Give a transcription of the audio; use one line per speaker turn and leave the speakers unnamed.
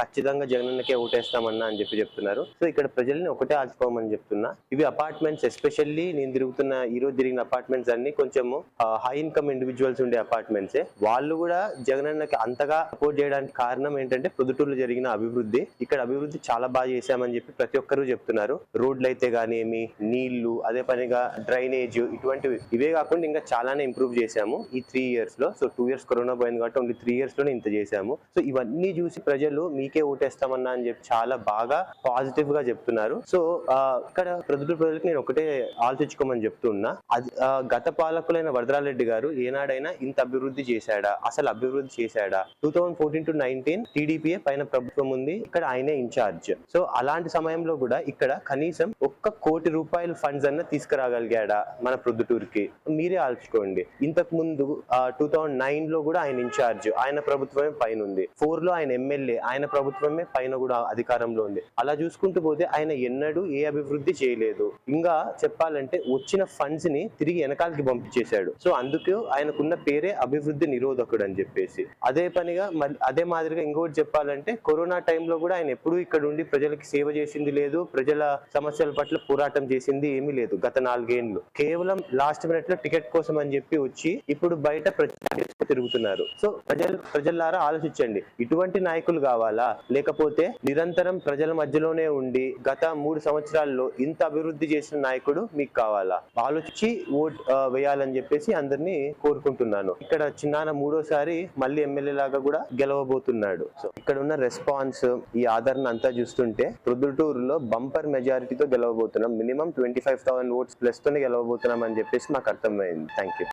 ఖచ్చితంగా జగనన్నకే ఓటేస్తామన్నా అని చెప్పి చెప్తున్నారు. సో ఇక్కడ ప్రజల్ని ఒకటే ఆల్చుకోమని చెప్తున్నా. ఇవి అపార్ట్మెంట్స్ ఎస్పెషల్లీ నేను తిరుగుతున్న ఈ రోజు తిరిగిన అపార్ట్మెంట్స్ అన్ని కొంచెం హై ఇన్కమ్ ఇండివిజువల్స్ ఉండే అపార్ట్మెంట్స్. వాళ్ళు కూడా జగనన్నకి అంతగా సపోర్ట్ చేయడానికి కారణం ఏంటంటే పొద్దుటూరులో జరిగిన అభివృద్ధి. ఇక్కడ అభివృద్ధి చాలా బాగా చేశామని చెప్పి ప్రతి ఒక్కరూ చెప్తున్నారు. రోడ్లు అయితే గానీ నీళ్ళు అదే పనిగా డ్రైనేజ్ ఇటువంటివి. ఇవే కాకుండా ఇంకా చాలానే ఇంప్రూవ్ చేశాము ఈ త్రీ ఇయర్స్లో సో టూ ఇయర్స్ కరోనా పోయింది కాబట్టి ఓన్లీ త్రీ ఇయర్స్లోనే ఇంత చేశాము. సో ఇవన్నీ చూసి ప్రజలు మీ మీకే ఓటేస్తామన్నా అని చెప్పి చాలా బాగా పాజిటివ్గా చెప్తున్నారు. సో ఇక్కడ ప్రజలు ప్రజలకు నేను ఒకటే ఆలోచించుకోమని చెప్తున్నా. అది గత పాలకులైన వరదరారెడ్డి గారు ఏనాడైనా ఇంత అభివృద్ధి చేశాడా? అసలు అభివృద్ధి చేశాడా? Two thousand fourteen to nineteen టీడీపీఏ పైన ప్రభుత్వం ఉంది ఇక్కడ ఆయనే ఇన్ఛార్జ్ సో అలాంటి సమయంలో కూడా ఇక్కడ కనీసం ఒక్క కోటి రూపాయల ఫండ్స్ అన్న తీసుకురాగలిగాడా మన ప్రొద్దుటూరుకి? మీరే ఆలోచుకోండి ఇంతకు ముందు టూ థౌసండ్ నైన్లో కూడా ఆయన ఇన్ఛార్జ్ ఆయన ప్రభుత్వమే పైన ఉంది ఫోర్లో ఆయన ఎమ్మెల్యే ఆయన ప్రభుత్వమే పైన కూడా అధికారంలో ఉంది. అలా చూసుకుంటూ పోతే ఆయన ఎన్నడూ ఏ అభివృద్ధి చేయలేదు. ఇంకా చెప్పాలంటే వచ్చిన ఫండ్స్ని తిరిగి వెనకాలకి పంపించేశాడు. సో అందుకు ఆయనకున్న పేరే అభివృద్ధి నిరోధకుడు అని చెప్పేసి. అదే పనిగా అదే మాదిరిగా ఇంకోటి చెప్పాలంటే కరోనా టైంలో కూడా ఆయన ఎప్పుడూ ఇక్కడ ఉండి ప్రజలకి సేవ చేసింది లేదు. ప్రజల సమస్యల పట్ల పోరాటం చేసింది ఏమీ లేదు గత నాలుగేళ్ళు కేవలం లాస్ట్ మినిట్లో టికెట్ కోసం అని చెప్పి వచ్చి ఇప్పుడు బయట ప్రచారం తిరుగుతున్నారు. సో ప్రజలు ప్రజలారా ఆలోచించండి. ఇటువంటి నాయకులు కావాలా? లేకపోతే నిరంతరం ప్రజల మధ్యలోనే ఉండి గత మూడు సంవత్సరాల్లో ఇంత అభివృద్ధి చేసిన నాయకుడు మీకు కావాలా? ఆలోచించి ఓట్ వేయాలని చెప్పేసి అందరినీ కోరుకుంటున్నాను. ఇక్కడ చిన్నాన మూడోసారి మళ్ళీ ఎమ్మెల్యే లాగా కూడా గెలవబోతున్నాడు. సో ఇక్కడ ఉన్న రెస్పాన్స్ ఈ ఆదరణ అంతా చూస్తుంటే ప్రొద్దుటూరులో బంపర్ మెజారిటీతో గెలవబోతున్నాం. Minimum twenty five thousand votes plus తోనే గెలవబోతున్నాం అని చెప్పేసి మాకు అర్థమైంది. Thank you